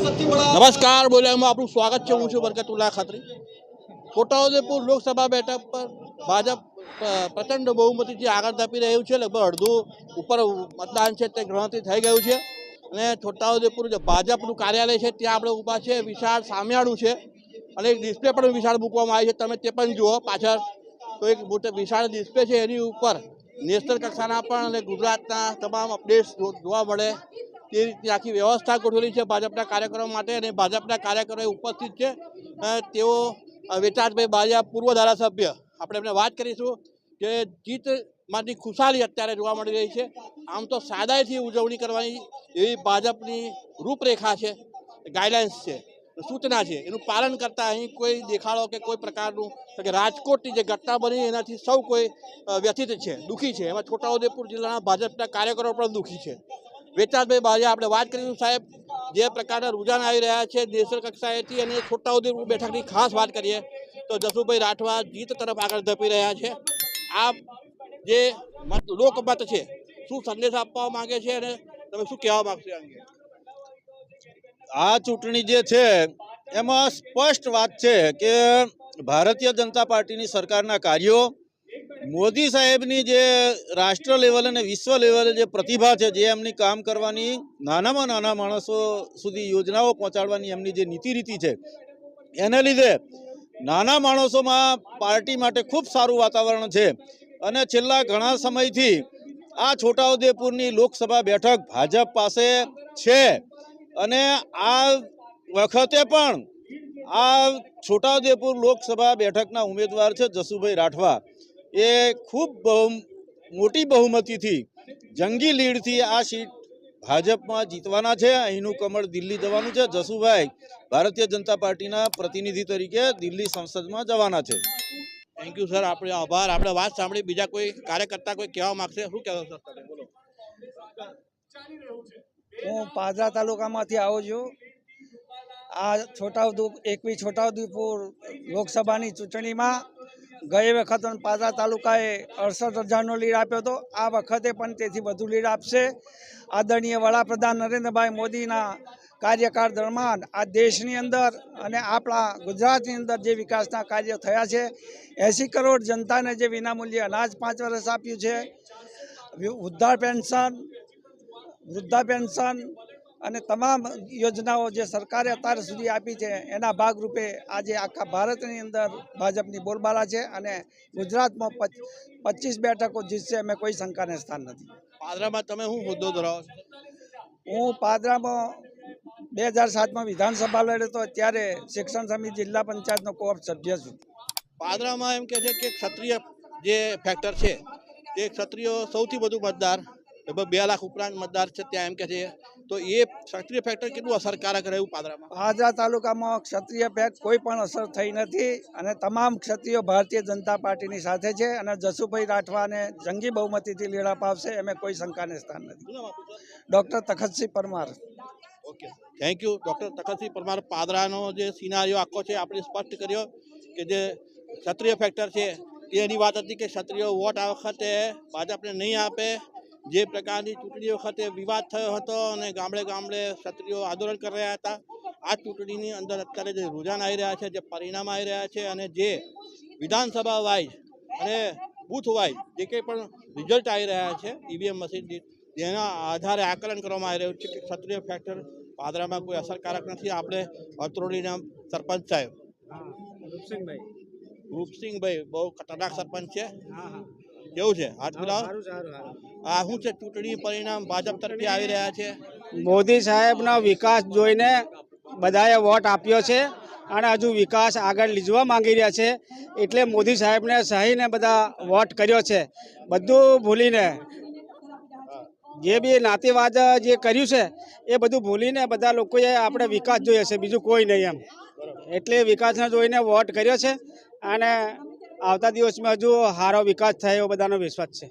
નમસ્કાર બોલ્યામાં આપનું સ્વાગત છે, હું છું બરકતુલ્લા ખત્રી. છોટાઉદેપુર લોકસભા બેઠક પર ભાજપ પ્રચંડ બહુમતીથી આગળ ધપી રહ્યું છે, લગભગ અડધું ઉપર મતદાન છે તે ગણતરી થઈ ગયું છે. અને છોટાઉદેપુર જે ભાજપનું કાર્યાલય છે, ત્યાં આપણે ઊભા છે વિશાળ સામિયાળું છે. અને એક ડિસ્પ્લે પણ વિશાળ મૂકવામાં આવી છે, તમે તે પણ જુઓ પાછળ. તો એક મોટો વિશાળ ડિસ્પ્લે છે, એની ઉપર નેશનલ કક્ષાના પણ અને ગુજરાતના તમામ અપડેટ્સ જોવા મળે. તે રીતની આખી વ્યવસ્થા ગોઠવેલી છે ભાજપના કાર્યકરો માટે અને ભાજપના કાર્યકરો ઉપસ્થિત છે. તેઓ અ, બાજા પૂર્વ ધારાસભ્ય. આપણે એમને વાત કરીશું કે જીતમાંથી ખુશાલી અત્યારે જોવા મળી રહી છે. આમ તો સાદાઈથી ઉજવણી કરવાની એવી ભાજપની રૂપરેખા છે ગાઈડલાઇન્સ છે સૂચના છે. એનું પાલન કરતા અહીં કોઈ દેખાડો કે કોઈ પ્રકારનું કે રાજકોટની જે ઘટના બની એનાથી સૌ કોઈ વ્યથિત છે દુઃખી છે. એમાં છોટાઉદેપુર જિલ્લાના ભાજપના કાર્યકરો પણ દુઃખી છે. વેચાતભાઈ બારિયા આપણે વાત કરીશું સાહેબ, જે પ્રકારના રૂઝાન આવી રહ્યા છે નેશનલ કક્ષાએથી અને છોટાઉદેપુર બેઠકની ખાસ વાત કરીએ, તો જસુભાઈ રાઠવા જીત તરફ આગળ ધપી રહ્યા છે. આ જે મત, લોકમત છે, શું સંદેશ આપવા માંગે છે અને તમે શું કહેવા માંગશો અંગે? આ ચૂંટણી જે છે, એમાં સ્પષ્ટ વાત છે કે ભારતીય જનતા પાર્ટીની સરકારના કાર્યો મોદી સાહેબની જે રાષ્ટ્ર લેવલ અને વિશ્વ લેવલે જે પ્રતિભા છે, જે એમની કામ કરવાની નાનામાં નાના માણસો સુધી યોજનાઓ પહોંચાડવાની એમની જે નીતિ રીતિ છે, એને લીધે નાના માણસોમાં પાર્ટી માટે ખૂબ સારું વાતાવરણ છે. અને છેલ્લા ઘણા સમયથી આ છોટાઉદેપુરની લોકસભા બેઠક ભાજપ પાસે છે. અને આ વખતે પણ આ છોટાઉદેપુર લોકસભા બેઠકના ઉમેદવાર છે જસુભાઈ રાઠવા. એ ખૂબ બહુ મોટી બહુમતીથી જંગી લીડથી આ સીટ ભાજપમાં જીતવાના છે. અહીંનું કમળ દિલ્હી જવાનું છે. જસુભાઈ ભારતીય જનતા પાર્ટીના પ્રતિનિધિ તરીકે દિલ્હી સંસદમાં જવાના છે. થેન્ક યુ સર આપણે આભાર. આપણે વાત સાંભળી. બીજા કોઈ કાર્યકર્તા કોઈ કહેવા માંગશે? શું કહેવા સર તમે બોલો હું પાદરા તાલુકામાંથી આવું છું. આ છોટાઉદેપુર એકવી છોટાઉદેપુર લોકસભાની ચૂંટણીમાં ગઈ વખત પણ પાદરા તાલુકાએ અડસઠ હજારનો લીડ આપ્યો હતો. આ વખતે પણ તેથી વધુ લીડ આપશે. આદરણીય વડાપ્રધાન નરેન્દ્રભાઈ મોદીના કાર્યકાળ દરમિયાન આ દેશની અંદર અને આપણા ગુજરાતની અંદર જે વિકાસના કાર્યો થયા છે એંસી કરોડ જનતાને જે વિનામૂલ્યે અનાજ પાંચ વર્ષ આપ્યું છે વૃદ્ધા પેન્શન વૃદ્ધા પેન્શન અને તમામ યોજનાઓ જે સરકારે અત્યાર સુધી આપી છે એના ભાગરૂપે આજે આખા ભારતની અંદર ભાજપની બોલબાલા છે અને ગુજરાતમાં પચ- પચીસ બેઠકો જીતશે એમ કોઈ શંકાને સ્થાન નથી. પાદરામાં તમે શું હોદ્દો ધરાવો હું પાદરામાં બે હજાર સાતમાં વિધાનસભા લડ્યો હતો ત્યારે શિક્ષણ સમિતિ જિલ્લા પંચાયતનો કોપ સભ્ય છું. પાદરામાં એમ કે છે કે ક્ષત્રિય જે ફેક્ટર છે તે ક્ષત્રિયો સૌથી વધુ મતદાર લગભગ બે લાખ ઉપરાંત મતદાર છે ત્યાં એમ કે છે તો એ ક્ષત્રિય ફેક્ટર કેટલું અસરકારક રહ્યું પાદરામાં? પાદરા તાલુકામાં ક્ષત્રિય પેક કોઈ પણ અસર થઈ નથી અને તમામ ક્ષત્રિયો ભારતીય જનતા પાર્ટીની સાથે છે અને જસુભાઈ રાઠવાને જંગી બહુમતીથી લીડા અપાવશે એમે કોઈ શંકાને સ્થાન નથી? Doctor Takhatsinh Parmar. Okay. Thank you doctor Takhatsinh Parmar. પાદરાનો જે સિનારીઓ આખો છે આપણે સ્પષ્ટ કર્યો કે જે ક્ષત્રિય ફેક્ટર છે એની વાત હતી કે ક્ષત્રિયો વોટ આ વખતે ભાજપને નહીં આપે જે પ્રકારની ચૂંટણી વખતે વિવાદ થયો હતો અને ગામડે ગામડે ક્ષત્રિયો આંદોલન કરી રહ્યા હતા આ ચૂંટણીની અંદર અત્યારે જે રુઝાન આવી રહ્યા છે જે પરિણામ આવી રહ્યા છે અને જે વિધાનસભા વાઇઝ અને બૂથ વાઇઝ જે કંઈ પણ રિઝલ્ટ આવી રહ્યા છે ઈવીએમ મશીન જેના આધારે આકલન કરવામાં આવી રહ્યું છે કે ક્ષત્રિય ફેક્ટર પાદરામાં કોઈ અસરકારક નથી. આપણે અતરોડીના સરપંચ સાહેબ. રૂપસિંહભાઈ. બહુ ખતરનાક સરપંચ છે. કેવું છે? હાથ મિલાવો. આ શું છે? ચૂંટણી પરિણામ ભાજપ તરફથી આવી રહ્યા છે? મોદી સાહેબનો વિકાસ જોઈને બધાએ વોટ આપ્યો છે અને હજુ વિકાસ આગળ લીધવા માંગી રહ્યા છે. એટલે મોદી સાહેબને સહીને બધા વોટ કર્યો છે. બધું ભૂલીને જે બી નાતીવાદ જે કર્યું છે એ બધું ભૂલીને બધા લોકોએ આપણે વિકાસ જોઈએ છે. બીજું કોઈ નહીં એમ. એટલે વિકાસને જોઈને વોટ કર્યો છે અને આવતા દિવસમાં હજુ સારો વિકાસ થાય એવો બધાનો વિશ્વાસ છે.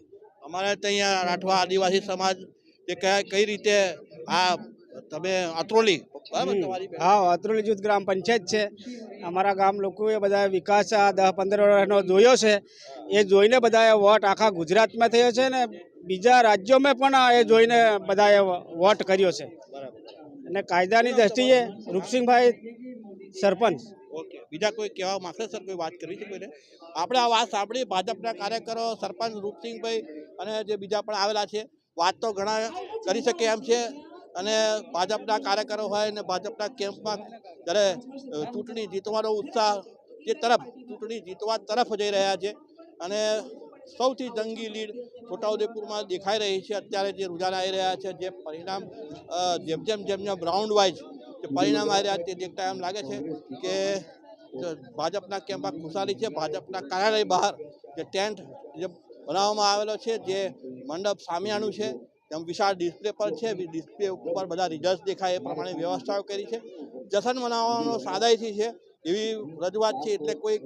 અમારે તો અહીંયા રાઠવા આદિવાસી સમાજ કયા કઈ રીતે આ તમે અત્રોલી? હા અત્રોલી જૂથ ગ્રામ પંચાયત છે. અમારા ગામ લોકોએ બધા વિકાસ આ દસ પંદર વર્ષનો જોયો છે. એ જોઈને બધાએ વોટ આખા ગુજરાતમાં થયો છે ને બીજા રાજ્યોમાં પણ એ જોઈને બધાએ વોટ કર્યો છે. બરાબર. અને કાયદાની દ્રષ્ટિએ રૂપસિંહભાઈ સરપંચ ઓકે. બીજા કોઈ કહેવા માંગશે સર? કોઈ વાત કરવી છે કોઈને? આપણે આ વાત સાંભળી ભાજપના કાર્યકરો સરપંચ રૂપસિંહભાઈ અને જે બીજા પણ આવેલા છે, વાત તો ઘણા કરી શકે એમ છે. અને ભાજપના કાર્યકરો હોય અને ભાજપના કેમ્પમાં જ્યારે ચૂંટણી જીતવાનો ઉત્સાહ જે તરફ, ચૂંટણી જીતવા તરફ જઈ રહ્યા છે અને સૌથી જંગી લીડ છોટાઉદેપુરમાં દેખાઈ રહી છે. અત્યારે જે રુઝાન આવી રહ્યા છે, જે પરિણામ જેમ જેમ જેમ જેમ રાઉન્ડ વાઇઝ જે પરિણામ આવી રહ્યા તે દેખતા એમ લાગે છે કે ભાજપના કેમ્પમાં ખુશાલી છે? ભાજપના કાર્યાલય બહાર જે ટેન્ટ જે બનાવવામાં આવેલો છે જે મંડપ સામિયાણું છે તેમ વિશાળ ડિસ્પ્લે પર છે ડિસ્પ્લે ઉપર બધા રિઝલ્ટ દેખાય એ પ્રમાણે વ્યવસ્થાઓ કરી છે. જશન મનાવવાનો સાદાઈથી છે એવી રજૂઆત છે એટલે કોઈ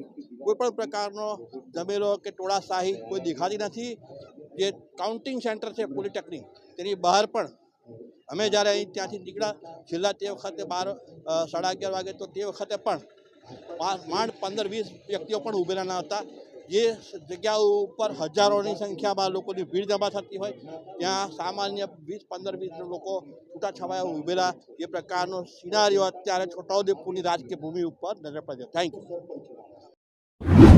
કોઈ પણ પ્રકારનો જમેલો કે ટોળાશાહી કોઈ દેખાતી નથી. જે કાઉન્ટિંગ સેન્ટર છે પોલિટેકનિક તેની બહાર પણ અમે જ્યારે અહીં ત્યાંથી નીકળ્યા, છેલ્લા તે વખતે બાર સાડા અગિયાર વાગે તો તે વખતે પણ માંડ પંદર વીસ વ્યક્તિઓ પણ ઉભેલા હતા. જે જગ્યાઓ ઉપર હજારોની સંખ્યામાં લોકોની ભીડ જમા થતી હોય, ત્યાં સામાન્ય વીસ, પંદર વીસ લોકો છૂટાછવાયા ઉભેલા. એ પ્રકારનો સિનારીઓ અત્યારે છોટાઉદેપુરની રાજકીય ભૂમિ ઉપર નજર પડે થેન્ક યુ